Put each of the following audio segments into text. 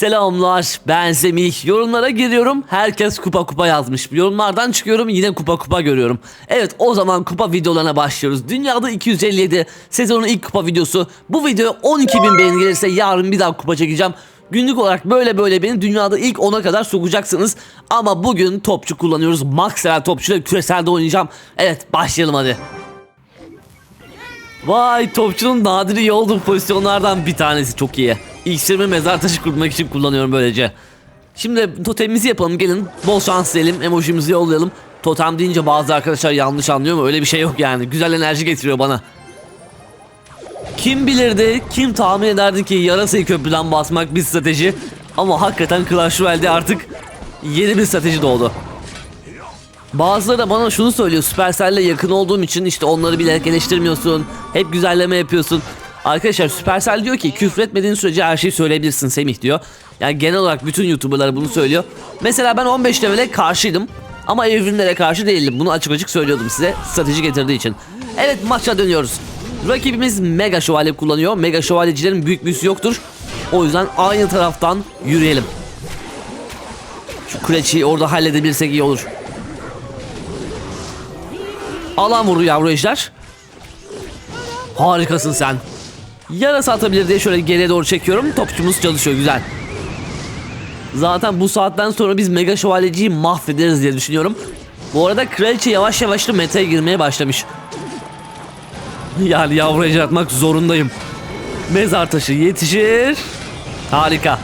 Selamlar ben Semih. Yorumlara giriyorum herkes kupa kupa yazmış. Yorumlardan çıkıyorum yine kupa kupa görüyorum. Evet o zaman kupa videolarına başlıyoruz. Dünyada 257 sezonun ilk kupa videosu. Bu video 12.000 beğeni gelirse yarın bir daha kupa çekeceğim. Günlük olarak böyle böyle beni dünyada ilk 10'a kadar sokacaksınız. Ama bugün topçu kullanıyoruz. Max level topçuyla küreselde oynayacağım. Evet başlayalım hadi. Vay topçunun nadir iyi olduğu pozisyonlardan bir tanesi. Çok iyi. İksirimi mezar taşı kurmak için kullanıyorum böylece. Şimdi totemimizi yapalım gelin. Bol şans diyelim emojimizi yollayalım. Totem deyince bazı arkadaşlar yanlış anlıyor mu? Öyle bir şey yok yani. Güzel enerji getiriyor bana. Kim bilirdi, kim tahmin ederdi ki yarasayı köprüden basmak bir strateji. Ama hakikaten Clash Royale'de artık yeni bir strateji doğdu. Bazıları da bana şunu söylüyor Supercell'le yakın olduğum için işte onları bilerek eleştirmiyorsun. Hep güzelleme yapıyorsun. Arkadaşlar Supercell diyor ki küfretmediğin sürece her şeyi söyleyebilirsin Semih diyor. Yani genel olarak bütün YouTuber'lar bunu söylüyor. Mesela ben 15 level'e karşıydım. Ama evrimlere karşı değildim. Bunu açık açık söylüyordum size strateji getirdiği için. Evet maça dönüyoruz. Rakibimiz Mega Şövalye kullanıyor. Mega Şövalyecilerin büyük büyüsü yoktur. O yüzden aynı taraftan yürüyelim. Şu kreçi orada halledebilirsek iyi olur. Alan vurdu yavru ejder. Harikasın sen. Yarası atabilir diye şöyle geriye doğru çekiyorum. Topçumuz çalışıyor güzel. Zaten bu saatten sonra biz Mega Şövalyeciyi mahvederiz diye düşünüyorum. Bu arada kraliçe yavaş yavaş da meta'ya girmeye başlamış. Yani yavru ejder atmak zorundayım. Mezar taşı yetişir. Harika.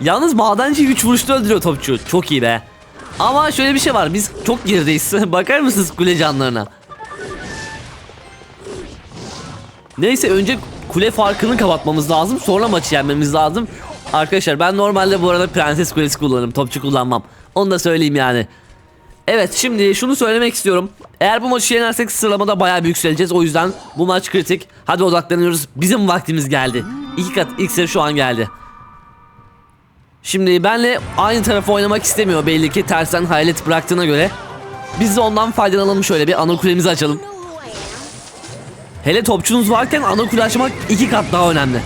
Yalnız madenci 3 vuruşta öldürüyor topçu. Çok iyi be. Ama şöyle bir şey var. Biz çok gerideyiz. Bakar mısınız kule canlarına? Neyse önce kule farkını kapatmamız lazım. Sonra maçı yenmemiz lazım. Arkadaşlar ben normalde bu arada prenses kulesi kullanırım. Topçu kullanmam. Onu da söyleyeyim yani. Evet şimdi şunu söylemek istiyorum. Eğer bu maçı yenersek sıralamada bayağı bir yükseleceğiz. O yüzden bu maç kritik. Hadi odaklanıyoruz. Bizim vaktimiz geldi. İki kat iksir şu an geldi. Şimdi benle aynı tarafa oynamak istemiyor belli ki tersten hayalet bıraktığına göre. Biz de ondan faydalanalım şöyle bir ana kulemizi açalım. Hele topçunuz varken ana kule açmak iki kat daha önemli.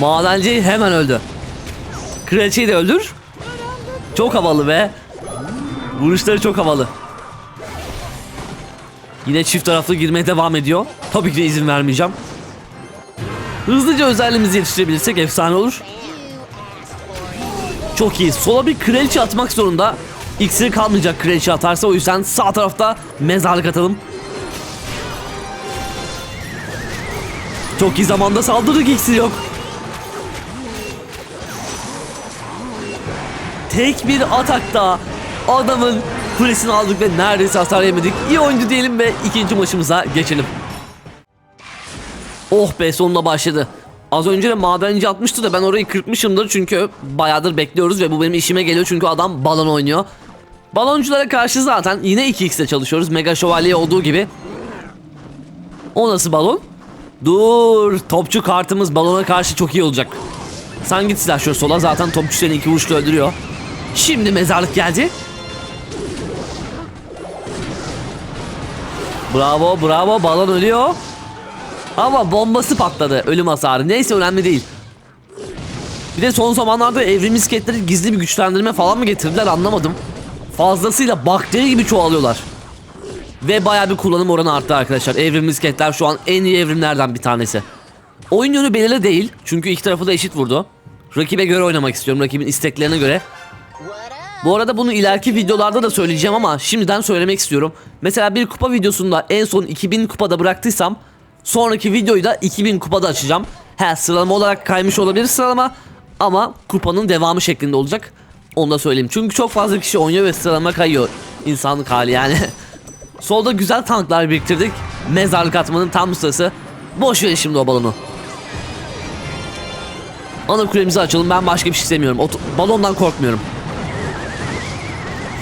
Madenci hemen öldü. Kraliçeyi de öldür. Çok havalı be. Vuruşları çok havalı. Yine çift taraflı girmeye devam ediyor. Tabii ki de izin vermeyeceğim. Hızlıca özelliğimizi yetiştirebilirsek efsane olur. Çok iyi. Sola bir kraliçe atmak zorunda. İksiri kalmayacak kraliçe atarsa o yüzden sağ tarafta mezarlık atalım. Çok iyi zamanda saldırdık iksir yok. Tek bir atakta adamın kulesini aldık ve neredeyse hasar yemedik. İyi oyuncu diyelim ve ikinci maçımıza geçelim. Oh be sonunda başladı. Az önce de madenci atmıştı da ben orayı kırpmışımdır çünkü bayağıdır bekliyoruz ve bu benim işime geliyor çünkü adam balon oynuyor. Balonculara karşı zaten yine 2x'te çalışıyoruz. Mega şövalye olduğu gibi. O nasıl balon? Dur topçu kartımız balona karşı çok iyi olacak. Sen git silah şöyle sola zaten topçu seni iki vuruşla öldürüyor. Şimdi mezarlık geldi. Bravo bravo balon ölüyor. Ama bombası patladı ölüm hasarı. Neyse önemli değil. Bir de son zamanlarda evrim misketleri gizli bir güçlendirme falan mı getirdiler anlamadım. Fazlasıyla bakteri gibi çoğalıyorlar. Ve baya bir kullanım oranı arttı arkadaşlar. Evrim misketler şu an en iyi evrimlerden bir tanesi. Oyun yönü belirli değil. Çünkü iki tarafı da eşit vurdu. Rakibe göre oynamak istiyorum. Rakibin isteklerine göre. Bu arada bunu ileriki videolarda da söyleyeceğim ama şimdiden söylemek istiyorum. Mesela bir kupa videosunda en son 2000 kupada bıraktıysam sonraki videoyu da 2000 kupada açacağım. He sıralama olarak kaymış olabilir sıralama ama kupanın devamı şeklinde olacak. Onu da söyleyeyim. Çünkü çok fazla kişi oynuyor ve sıralama kayıyor. İnsanlık hali yani. Solda güzel tanklar biriktirdik. Mezarlık atmanın tam sırası. Boş verin şimdi o balonu. Ana kulemizi açalım. Ben başka bir şey istemiyorum. O balondan korkmuyorum.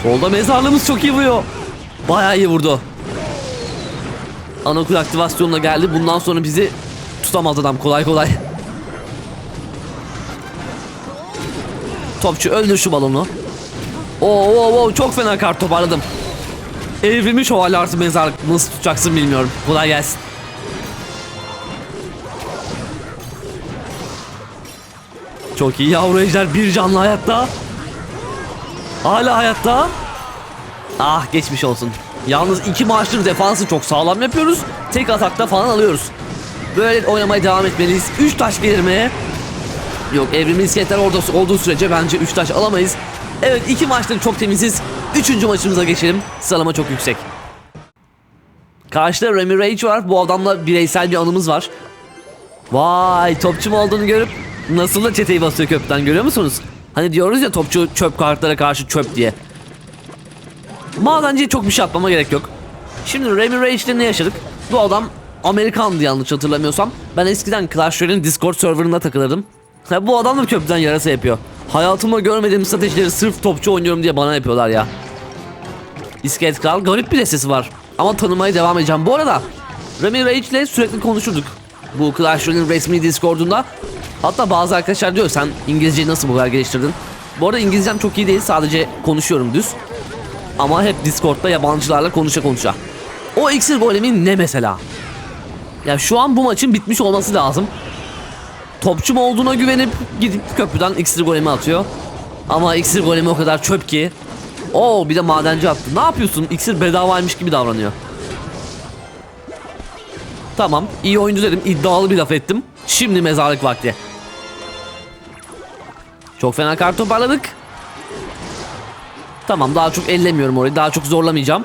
Solda mezarlığımız çok iyi vuruyor. Bayağı iyi vurdu. Ana kule aktivasyonuna geldi. Bundan sonra bizi tutamaz adam kolay kolay. topçu öldür şu balonu. Oo, oo, oo çok fena kart toparladım. Evrilmiş ovalı artı mezarlık nasıl tutacaksın bilmiyorum. Kolay gelsin. Çok iyi yavru ejder bir canlı hayatta. Hala hayatta. Ah geçmiş olsun. Yalnız iki maçtır defansı çok sağlam yapıyoruz. Tek atakta falan alıyoruz. Böyle oynamaya devam etmeliyiz. Üç taş gelir mi? Yok evrimli iskeletler orada olduğu sürece bence 3 taş alamayız. Evet iki maçtır çok temiziz. Üçüncü maçımıza geçelim. Sıralama çok yüksek. Karşıda Remy Rage var. Bu adamla bireysel bir anımız var. Vay topçum olduğunu görüp nasıl da çeteyi basıyor köprüden görüyor musunuz? Hani diyoruz ya topçu çöp kartlara karşı çöp diye. Madenciye çok bir şey atmama gerek yok. Şimdi Remy Rage'de ne yaşadık? Bu adam Amerikandı yanlış hatırlamıyorsam. Ben eskiden Clash Royale'in Discord serverında takılırdım. Ha, bu adam da köprüden yarasa yapıyor. Hayatımda görmediğim stratejileri sırf topçu oynuyorum diye bana yapıyorlar ya. İskelet Kral garip bir destesi var. Ama tanımaya devam edeceğim. Bu arada Remy Rage ile sürekli konuşurduk. Bu Clash Royale'in resmi Discord'unda. Hatta bazı arkadaşlar diyor sen İngilizceyi nasıl bu kadar geliştirdin? Bu arada İngilizcem çok iyi değil sadece konuşuyorum düz. Ama hep Discord'da yabancılarla konuşa konuşa. O iksir golemi ne mesela? Ya şu an bu maçın bitmiş olması lazım. Topçum olduğuna güvenip gidip köprüden iksir golemi atıyor. Ama iksir golemi o kadar çöp ki. Oo bir de madenci attı. Ne yapıyorsun? İksir bedavaymış gibi davranıyor. Tamam iyi oyuncu dedim iddialı bir laf ettim. Şimdi mezarlık vakti. Çok fena kart toparladık. Tamam daha çok ellemiyorum orayı daha çok zorlamayacağım.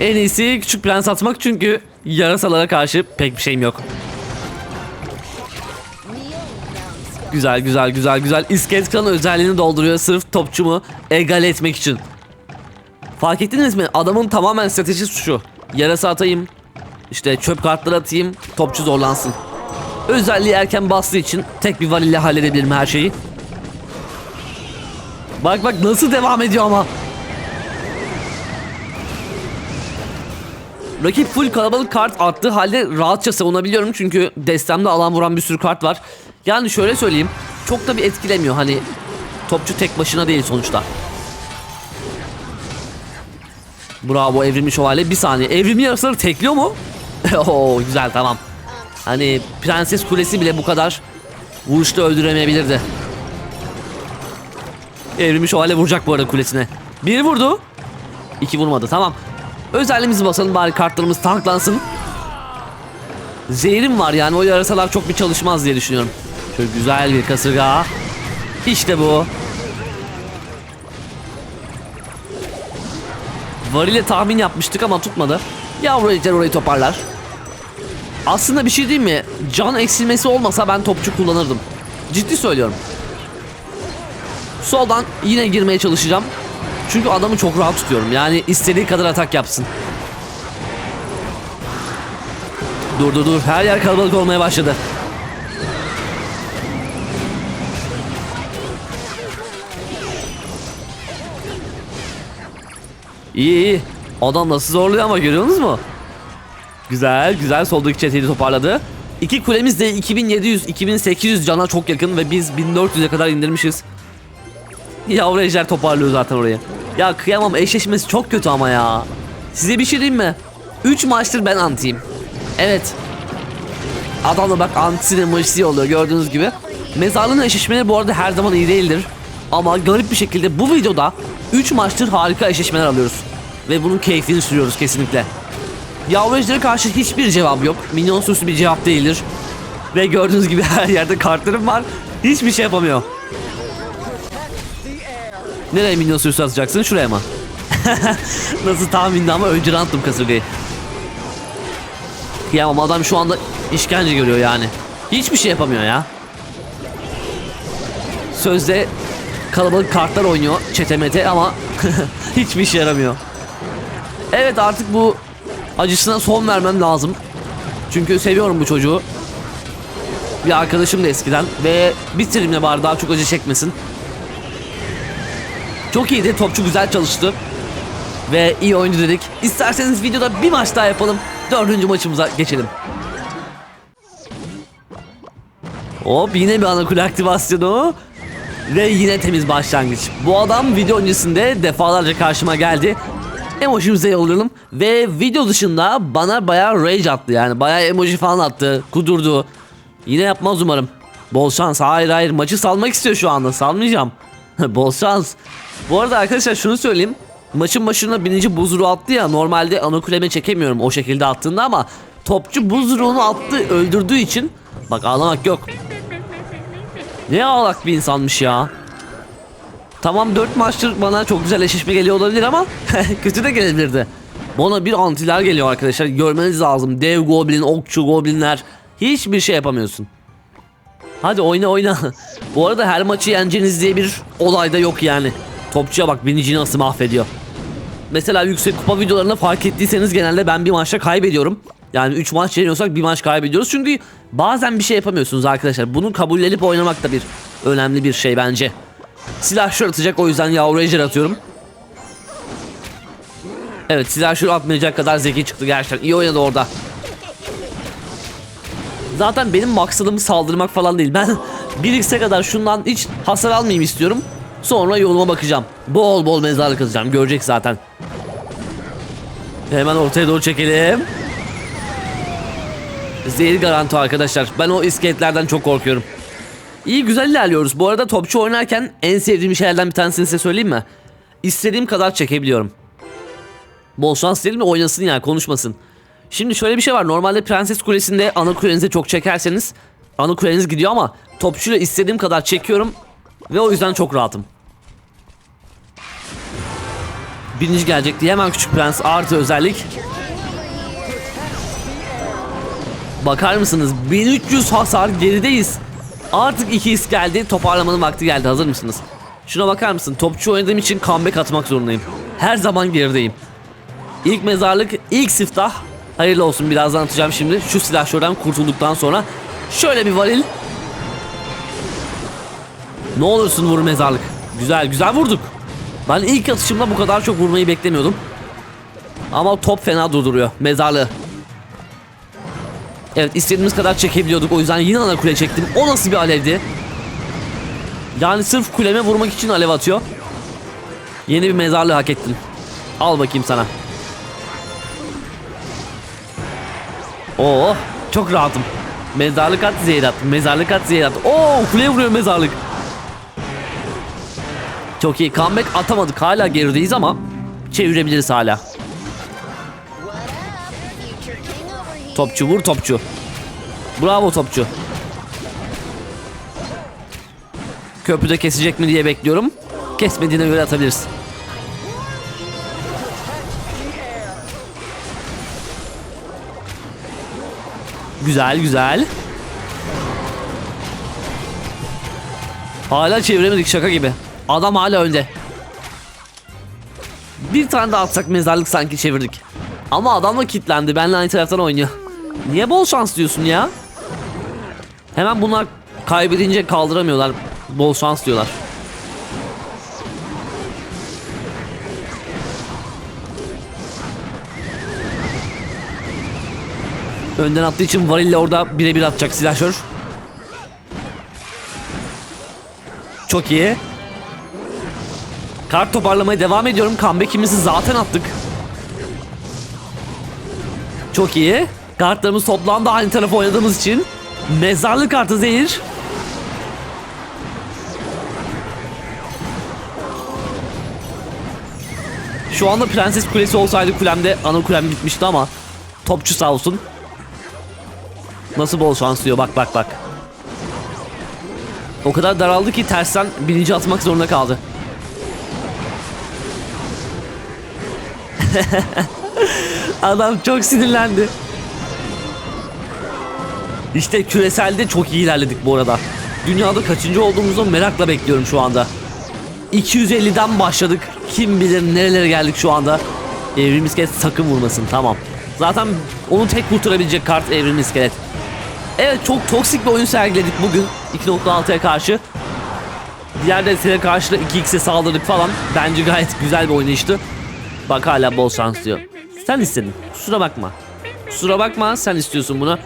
En iyisi küçük prens atmak çünkü yarasalara karşı pek bir şeyim yok. Güzel güzel güzel güzel. İskelet Klan özelliğini dolduruyor sırf topçumu egal etmek için. Fark ettiniz mi? Adamın tamamen stratejisi şu. Yarasa atayım. işte çöp kartları atayım. Topçu zorlansın. Özelliği erken bastığı için tek bir valille halledebilirim her şeyi. Bak bak nasıl devam ediyor ama. Rakip full kalabalık kart attığı halde rahatça savunabiliyorum çünkü destemde alan vuran bir sürü kart var. Yani şöyle söyleyeyim çok da bir etkilemiyor hani topçu tek başına değil sonuçta. Bravo evrimli şövalye bir saniye evrimli yarısaları tekliyor mu? Oo güzel tamam. Hani prenses kulesi bile bu kadar vuruşta öldüremeyebilirdi. Evrimli şövalye vuracak bu arada kulesine. Bir vurdu. İki vurmadı tamam. Özelliğimizi basalım bari kartlarımız tanklansın. Zehrim var yani o yarasalar çok bir çalışmaz diye düşünüyorum. Şöyle güzel bir kasırga. İşte bu. Varile tahmin yapmıştık ama tutmadı. Yavru ejder orayı toparlar. Aslında bir şey değil mi? Can eksilmesi olmasa ben topçu kullanırdım. Ciddi söylüyorum. Soldan yine girmeye çalışacağım. Çünkü adamı çok rahat tutuyorum. Yani istediği kadar atak yapsın. Dur dur dur. Her yer kalabalık olmaya başladı. İyi iyi. Adam nasıl zorluyor ama görüyorsunuz mu? Güzel güzel soldaki çeteyi toparladı. İki kulemiz de 2700-2800 cana çok yakın ve biz 1400'e kadar indirmişiz. Yavru ejder toparlıyor zaten orayı. Ya kıyamam eşleşmesi çok kötü ama ya. Size bir şey diyeyim mi? 3 maçtır ben antiyim. Evet. Adamla bak antisinin maçı oluyor gördüğünüz gibi. Mezarlığın eşleşmeleri bu arada her zaman iyi değildir. Ama garip bir şekilde bu videoda 3 maçtır harika eşleşmeler alıyoruz. Ve bunun keyfini sürüyoruz kesinlikle. Yavru karşı hiçbir cevap yok. Minyon sürüsü bir cevap değildir. Ve gördüğünüz gibi her yerde kartlarım var. Hiçbir şey yapamıyor. Nereye minyon sürüsü atacaksın? Şuraya mı? Nasıl tahmindi ama önce rantım kasırgayı. Ya ama adam şu anda işkence görüyor yani. Hiçbir şey yapamıyor ya. Sözde kalabalık kartlar oynuyor çetemete ama hiçbir işe yaramıyor. Evet artık bu acısına son vermem lazım. Çünkü seviyorum bu çocuğu. Bir arkadaşım da eskiden ve bitirimle bari daha çok acı çekmesin. Çok iyiydi. Topçu güzel çalıştı. Ve iyi oyuncu dedik. İsterseniz videoda bir maç daha yapalım. Dördüncü maçımıza geçelim. Hop yine bir ana kule aktivasyonu. Ve yine temiz başlangıç. Bu adam video öncesinde defalarca karşıma geldi. Emojimize yollayalım. Ve video dışında bana bayağı rage attı yani. Bayağı emoji falan attı. Kudurdu. Yine yapmaz umarım. Bol şans. Hayır hayır maçı salmak istiyor şu anda. Salmayacağım. Bol şans. Bu arada arkadaşlar şunu söyleyeyim. Maçın başına bininci buzruğu attı ya. Normalde anakuleme çekemiyorum o şekilde attığında ama topçu buzruğunu attı öldürdüğü için. Bak ağlamak yok. Ne ağlak bir insanmış ya. Tamam 4 maçtır bana çok güzel eşleşme geliyor olabilir ama kötü de gelebilirdi. Bana bir antiler geliyor arkadaşlar. Görmeniz lazım. Dev goblin, okçu goblinler. Hiçbir şey yapamıyorsun. Hadi oyna oyna. Bu arada her maçı yeneceğiniz diye bir olay da yok yani. Topçuya bak binici nasıl mahvediyor. Mesela yüksek kupa videolarında fark ettiyseniz genelde ben bir maçta kaybediyorum. Yani 3 maç yeniyorsak bir maç kaybediyoruz. Çünkü bazen bir şey yapamıyorsunuz arkadaşlar. Bunu kabullenip oynamak da bir önemli bir şey bence. Silah şur atacak o yüzden yavru ejder atıyorum. Evet silah şur atmayacak kadar zeki çıktı gerçekten. İyi oynadı orada. Zaten benim maksadım saldırmak falan değil. Ben 1x'e kadar şundan hiç hasar almayayım istiyorum. Sonra yoluma bakacağım. Bol bol mezarlık kazacağım. Görecek zaten. Hemen ortaya doğru çekelim. Zehir garanti arkadaşlar. Ben o iskeletlerden çok korkuyorum. İyi güzel ilerliyoruz. Bu arada topçu oynarken en sevdiğim şeylerden bir tanesini size söyleyeyim mi? İstediğim kadar çekebiliyorum. Bol şans değil mi? Oynasın yani konuşmasın. Şimdi şöyle bir şey var. Normalde Prenses Kulesi'nde ana kulenize çok çekerseniz ana kuleniz gidiyor ama topçuyla istediğim kadar çekiyorum ve o yüzden çok rahatım. Birinci gelecek diye hemen küçük prens artı özellik. Bakar mısınız? 1300 hasar gerideyiz. Artık iki his geldi. Toparlamanın vakti geldi. Hazır mısınız? Şuna bakar mısın? Topçu oynadığım için comeback atmak zorundayım. Her zaman gerideyim. İlk mezarlık, ilk siftah. Hayırlı olsun birazdan atacağım şimdi. Şu silah şuradan kurtulduktan sonra. Şöyle bir varil. Ne olursun vur mezarlık. Güzel güzel vurduk. Ben ilk atışımda bu kadar çok vurmayı beklemiyordum. Ama top fena durduruyor mezarlığı. Evet istediğimiz kadar çekebiliyorduk o yüzden yine ana kule çektim. O nasıl bir alevdi? Yani sırf kuleme vurmak için alev atıyor. Yeni bir mezarlığı hak ettin. Al bakayım sana. Oo çok rahatım. Mezarlık at zehir at. Mezarlık at zehir at. Oo kuleye vuruyor mezarlık. Çok iyi. Comeback atamadık. Hala gerideyiz ama çevirebiliriz hala. Topçu vur topçu. Bravo topçu. Köprüde kesecek mi diye bekliyorum. Kesmediğine göre atabiliriz. Güzel güzel. Hala çeviremedik şaka gibi. Adam hala önde. Bir tane daha atsak mezarlık sanki çevirdik. Ama adam da kilitlendi. Benle aynı taraftan oynuyor. Niye bol şans diyorsun ya? Hemen bunlar kaybedince kaldıramıyorlar. Bol şans diyorlar. Önden attığı için varille orada birebir atacak silahşör. Çok iyi. Kart toparlamaya devam ediyorum. Comeback'imizi zaten attık. Çok iyi. Kartlarımız toplandı aynı tarafa oynadığımız için. Mezarlık kartı zehir. Şu anda Prenses Kulesi olsaydı kulemde ana kulem gitmişti ama topçu sağ olsun. Nasıl bol şans diyor bak bak bak. O kadar daraldı ki tersten birinci atmak zorunda kaldı. Adam çok sinirlendi. İşte küreselde çok iyi ilerledik bu arada. Dünyada kaçıncı olduğumuzu merakla bekliyorum şu anda. 250'den başladık. Kim bilir nerelere geldik şu anda. Evrim iskelet sakın vurmasın tamam. Zaten onu tek kurtarabilecek kart evrim iskelet. Evet çok toksik bir oyun sergiledik bugün 2.6'ya karşı. Diğer destelere karşı da 2x'e saldırdık falan. Bence gayet güzel bir oynayıştı. Bak hala bol şans diyor. Sen istedin. Kusura bakma. Kusura bakma sen istiyorsun bunu.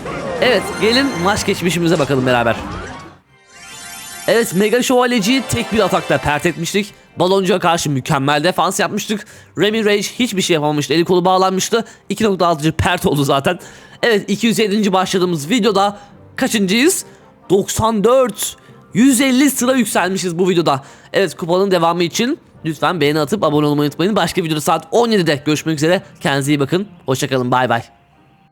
Evet gelin maç geçmişimize bakalım beraber. Evet Mega Şövalyeci'yi tek bir atakta pert etmiştik. Baloncuğa karşı mükemmel defans yapmıştık. Remy Rage hiçbir şey yapamamıştı. Eli kolu bağlanmıştı. 2.6. pert oldu zaten. Evet 207. başladığımız videoda kaçıncıyız? 94 150 sıra yükselmişiz bu videoda. Evet kupanın devamı için lütfen beğeni atıp abone olmayı unutmayın. Başka videoda saat 17'de görüşmek üzere. Kendinize iyi bakın. Hoşçakalın. Bay bay.